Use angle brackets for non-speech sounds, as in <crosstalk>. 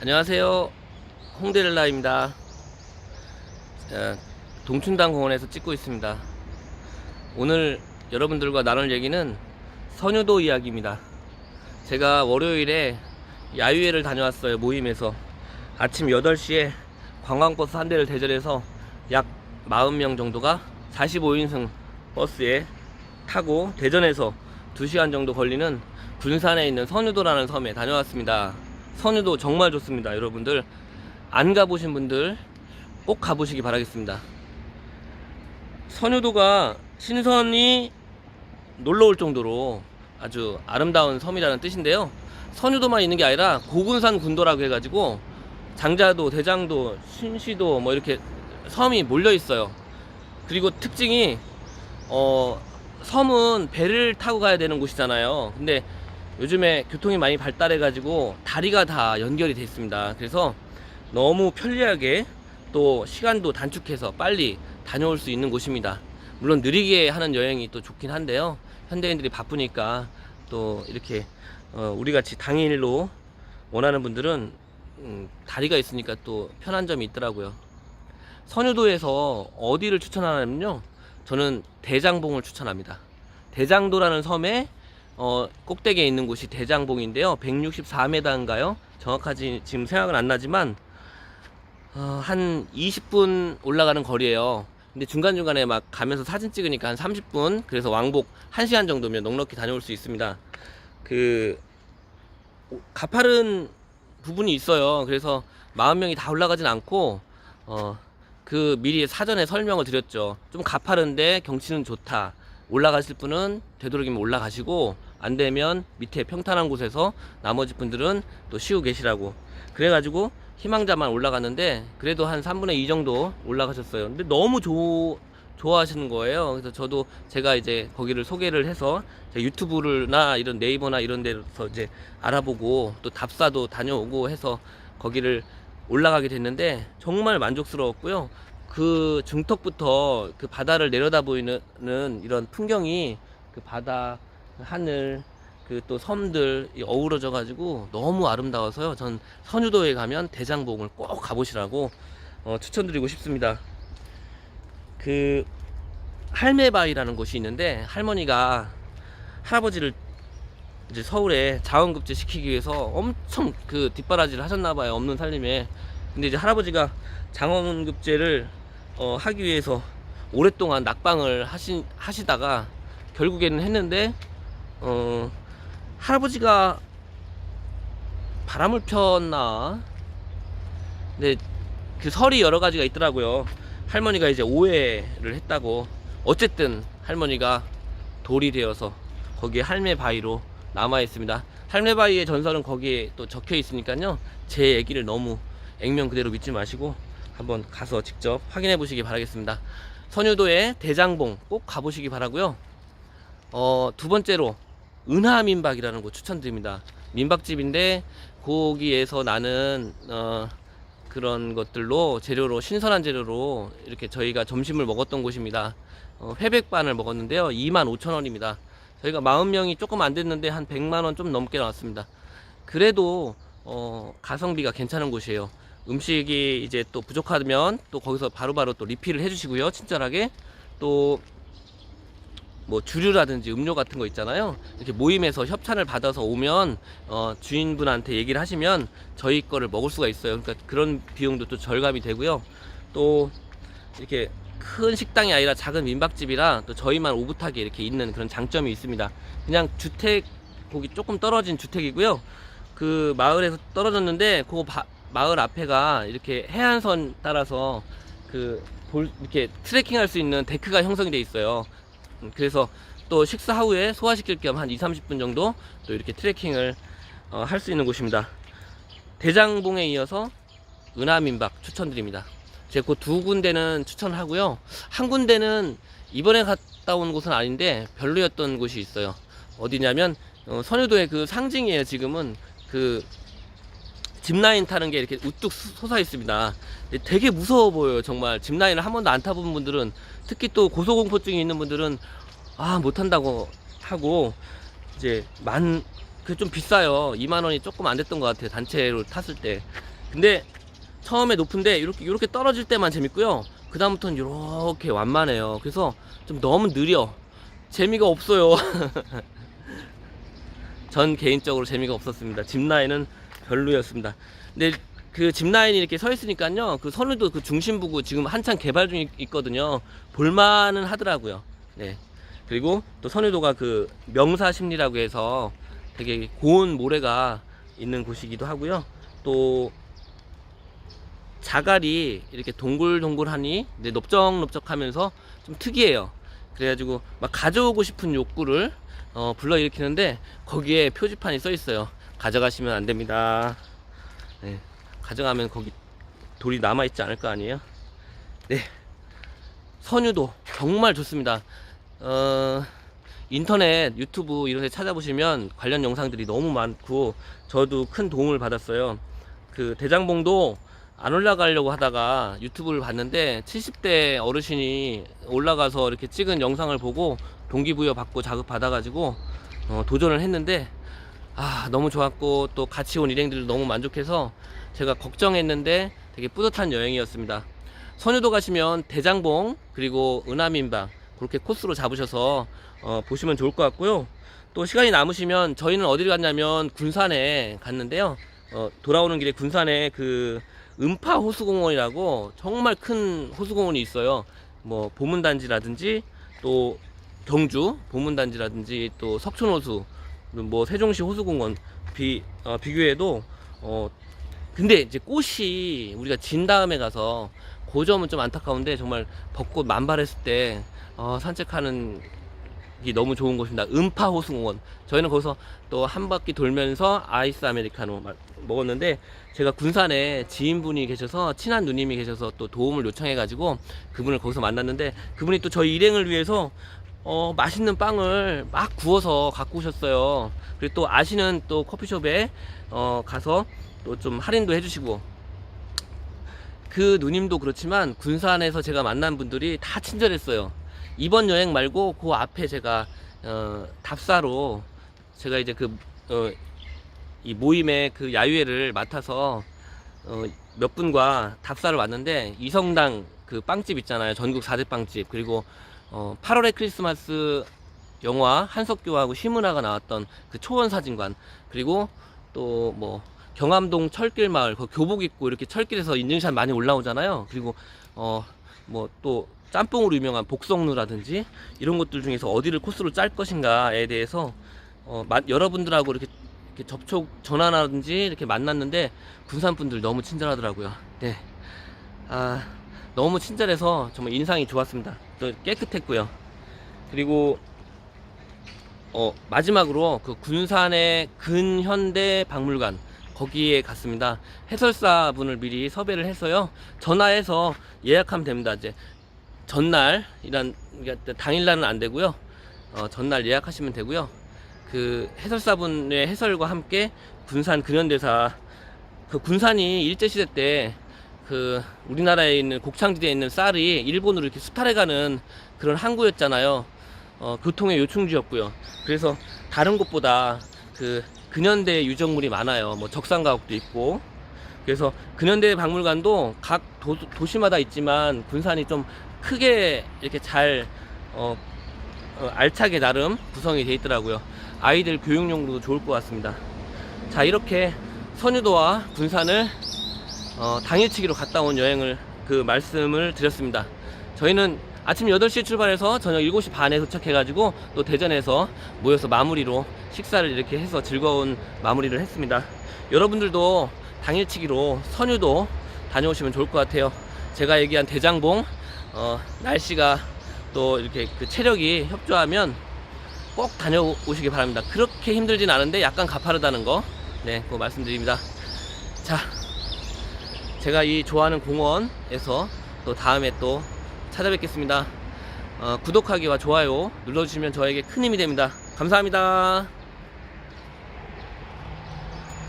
안녕하세요. 홍데렐라입니다. 자, 동춘당 공원에서 찍고 있습니다. 오늘 여러분들과 나눌 얘기는 선유도 이야기입니다. 제가 월요일에 야유회를 다녀왔어요. 모임에서. 아침 8시에 관광버스 한 대를 대절해서 약 40명 정도가 45인승 버스에 타고 대전에서 2시간 정도 걸리는 군산에 있는 선유도라는 섬에 다녀왔습니다. 선유도 정말 좋습니다. 여러분들 안 가보신 분들 꼭 가보시기 바라겠습니다. 선유도가 신선이 놀러 올 정도로 아주 아름다운 섬이라는 뜻인데요. 선유도만 있는 게 아니라 고군산 군도라고 해가지고 장자도, 대장도, 신시도 뭐 이렇게 섬이 몰려 있어요. 그리고 특징이 어 섬은 배를 타고 가야 되는 곳이잖아요. 근데 요즘에 교통이 많이 발달해 가지고 다리가 다 연결이 돼 있습니다. 그래서 너무 편리하게 또 시간도 단축해서 빨리 다녀올 수 있는 곳입니다. 물론 느리게 하는 여행이 또 좋긴 한데요. 현대인들이 바쁘니까 또 이렇게 어, 우리 같이 당일로 원하는 분들은 음, 다리가 있으니까 또 편한 점이 있더라고요. 선유도에서 어디를 추천하냐면요. 저는 대장봉을 추천합니다. 대장도라는 섬에 어, 꼭대기에 있는 곳이 대장봉인데요. 164m인가요? 정확하지 지금 생각은 안 나지만 어, 한 20분 올라가는 거리예요. 근데 중간중간에 막 가면서 사진 찍으니까 한 30분 그래서 왕복 1시간 정도면 넉넉히 다녀올 수 있습니다. 그 오- 가파른 부분이 있어요. 그래서 40명이 다 올라가진 않고 어, 그 미리 사전에 설명을 드렸죠. 좀 가파른데 경치는 좋다. 올라가실 분은 되도록이면 올라가시고 안 되면 밑에 평탄한 곳에서 나머지 분들은 또 쉬고 계시라고. 그래가지고 희망자만 올라갔는데 그래도 한 3분의 2 정도 올라가셨어요. 근데 너무 좋 좋아하시는 거예요. 그래서 저도 제가 이제 거기를 소개를 해서 제 유튜브나 이런 네이버나 이런 데서 이제 알아보고 또 답사도 다녀오고 해서 거기를 올라가게 됐는데 정말 만족스러웠고요. 그 중턱부터 그 바다를 내려다 보이는 이런 풍경이 그 바다, 그 하늘, 그 또 섬들 이 어우러져 가지고 너무 아름다워서요. 전 선유도에 가면 대장봉을 꼭 가보시라고 어, 추천드리고 싶습니다. 그 할매바위라는 곳이 있는데 할머니가 할아버지를 이제 서울에 자원급제 시키기 위해서 엄청 그 뒷바라지를 하셨나봐요 없는 살림에 근데 이제 할아버지가 장원급제를 어, 하기 위해서 오랫동안 낙방을 하시, 하시다가 결국에는 했는데 어, 할아버지가 바람을 폈나 근데 그 설이 여러 가지가 있더라고요 할머니가 이제 오해를 했다고 어쨌든 할머니가 돌이 되어서 거기에 할매 바위로 남아 있습니다. 할매 바위의 전설은 거기에 또 적혀 있으니까요. 제 얘기를 너무 액면 그대로 믿지 마시고 한번 가서 직접 확인해 보시기 바라겠습니다. 선유도의 대장봉 꼭 가보시기 바라고요. 어, 두 번째로 은하 민박이라는 곳 추천드립니다. 민박집인데 거기에서 나는 어, 그런 것들로 재료로 신선한 재료로 이렇게 저희가 점심을 먹었던 곳입니다. 어, 회백반을 먹었는데요. 25,000원입니다. 저희가 40명이 조금 안 됐는데 한 100만 원 좀 넘게 나왔습니다. 그래도 어, 가성비가 괜찮은 곳이에요. 음식이 이제 또 부족하면 또 거기서 바로바로 또 리필을 해주시고요. 친절하게 또 뭐 주류라든지 음료 같은 거 있잖아요. 이렇게 모임에서 협찬을 받아서 오면 어, 주인분한테 얘기를 하시면 저희 거를 먹을 수가 있어요. 그러니까 그런 비용도 또 절감이 되고요. 또 이렇게 큰 식당이 아니라 작은 민박집이라 또 저희만 오붓하게 이렇게 있는 그런 장점이 있습니다. 그냥 주택 거기 조금 떨어진 주택이고요. 그 마을에서 떨어졌는데 그 바- 마을 앞에가 이렇게 해안선 따라서 그 볼- 이렇게 트레킹 할 수 있는 데크가 형성이 돼 있어요. 음, 그래서 또 식사 후에 소화시킬 겸 한 2, 30분 정도 또 이렇게 트레킹을 어, 할 수 있는 곳입니다. 대장봉에 이어서 은하민박 추천드립니다. 제가 그두 군데는 추천하고요. 한 군데는 이번에 갔다 온 곳은 아닌데 별로였던 곳이 있어요. 어디냐면 어, 선유도의 그 상징이에요. 지금은 그 짚라인 타는 게 이렇게 우뚝 솟- 솟아 있습니다. 근데 되게 무서워 보여요. 정말 짚라인을 한 번도 안 타본 분들은 특히 또 고소공포증이 있는 분들은 아 못 한다고 하고 이제 만 그 좀 비싸요. 2만 원이 조금 안 됐던 것 같아요. 단체로 탔을 때. 근데 처음에 높은데 이렇게 이렇게 떨어질 때만 재밌고요. 그 다음부터는 이렇게 완만해요. 그래서 좀 너무 느려. 재미가 없어요. <laughs> 전 개인적으로 재미가 없었습니다. 짚라인은 별로였습니다. 근데 그 짚라인이 이렇게 서 있으니까요. 그 선우도 그 중심부고 지금 한창 개발 중에 있거든요. 볼만은 하더라고요. 네. 그리고 또 선우도가 그 명사 심리라고 해서 되게 고운 모래가 있는 곳이기도 하고요. 또 자갈이 이렇게 동글동글하니 네, 넓적넓적하면서 좀 특이해요. 그래가지고 막 가져오고 싶은 욕구를 어, 불러일으키는데 거기에 표지판이 써 있어요. 가져가시면 안 됩니다. 네, 가져가면 거기 돌이 남아 있지 않을 거 아니에요? 네, 선유도 정말 좋습니다. 어, 인터넷, 유튜브 이런 데 찾아보시면 관련 영상들이 너무 많고 저도 큰 도움을 받았어요. 그 대장봉도 안 올라가려고 하다가 유튜브를 봤는데 70대 어르신이 올라가서 이렇게 찍은 영상을 보고 동기부여 받고 자극 받아가지고 어, 도전을 했는데 아 너무 좋았고 또 같이 온 일행들도 너무 만족해서 제가 걱정했는데 되게 뿌듯한 여행이었습니다. 선유도 가시면 대장봉 그리고 은하민방 그렇게 코스로 잡으셔서 어, 보시면 좋을 것 같고요. 또 시간이 남으시면 저희는 어디를 갔냐면 군산에 갔는데요. 어, 돌아오는 길에 군산에 그 음파 호수공원이라고 정말 큰 호수공원이 있어요. 뭐 보문단지라든지 또 경주 보문단지라든지 또 석촌호수 뭐 세종시 호수공원 비 어, 비교해도 어 근데 이제 꽃이 우리가 진 다음에 가서 그 점은 좀 안타까운데 정말 벚꽃 만발했을 때 어, 산책하는 이 너무 좋은 곳입니다. 음파 호수공원. 저희는 거기서 또 한 바퀴 돌면서 아이스 아메리카노 마- 먹었는데 제가 군산에 지인분이 계셔서 친한 누님이 계셔서 또 도움을 요청해가지고 그분을 거기서 만났는데 그분이 또 저희 일행을 위해서 어, 맛있는 빵을 막 구워서 갖고 오셨어요. 그리고 또 아시는 또 커피숍에 어, 가서 또 좀 할인도 해주시고 그 누님도 그렇지만 군산에서 제가 만난 분들이 다 친절했어요. 이번 여행 말고 그 앞에 제가 어, 답사로 제가 이제 그 어, 이 모임의 그 야유회를 맡아서 어, 몇 분과 답사를 왔는데 이성당 그 빵집 있잖아요. 전국 4대 빵집 그리고 어, 8월의 크리스마스 영화 한석규하고 심은하가 나왔던 그 초원 사진관 그리고 또 뭐 경암동 철길 마을 그 교복 입고 이렇게 철길에서 인증샷 많이 올라오잖아요. 그리고 어 뭐 또 짬뽕으로 유명한 복성루라든지 이런 것들 중에서 어디를 코스로 짤 것인가에 대해서 어 마- 여러분들하고 이렇게, 이렇게 접촉 전화라든지 이렇게 만났는데 군산 분들 너무 친절하더라고요. 네. 아 너무 친절해서 정말 인상이 좋았습니다. 또 깨끗했고요. 그리고 어, 마지막으로 그 군산의 근현대 박물관 거기에 갔습니다. 해설사 분을 미리 섭외를 해서요. 전화해서 예약하면 됩니다. 이제 전날 이란 그러니까 당일날은 안 되고요. 어, 전날 예약하시면 되고요. 그 해설사 분의 해설과 함께 군산 근현대사 그 군산이 일제 시대 때 그 우리나라에 있는 곡창지대에 있는 쌀이 일본으로 이렇게 수탈해가는 그런 항구였잖아요. 어, 교통의 요충지였고요. 그래서 다른 곳보다 그 근현대 유적물이 많아요. 뭐 적산가옥도 있고. 그래서 근현대 박물관도 각 도, 도시마다 있지만 군산이 좀 크게 이렇게 잘 어, 어, 알차게 나름 구성이 돼 있더라고요. 아이들 교육용으로도 좋을 것 같습니다. 자 이렇게 선유도와 군산을 어, 당일치기로 갔다 온 여행을 그 말씀을 드렸습니다. 저희는 아침 8시에 출발해서 저녁 7시 반에 도착해가지고 또 대전에서 모여서 마무리로 식사를 이렇게 해서 즐거운 마무리를 했습니다. 여러분들도 당일치기로 선유도 다녀오시면 좋을 것 같아요. 제가 얘기한 대장봉, 어, 날씨가 또 이렇게 그 체력이 협조하면 꼭 다녀오시기 바랍니다. 그렇게 힘들진 않은데 약간 가파르다는 거, 네, 그거 말씀드립니다. 자, 제가 이 좋아하는 공원에서 또 다음에 또 찾아뵙겠습니다. 어, 구독하기와 좋아요 눌러주시면 저에게 큰 힘이 됩니다. 감사합니다.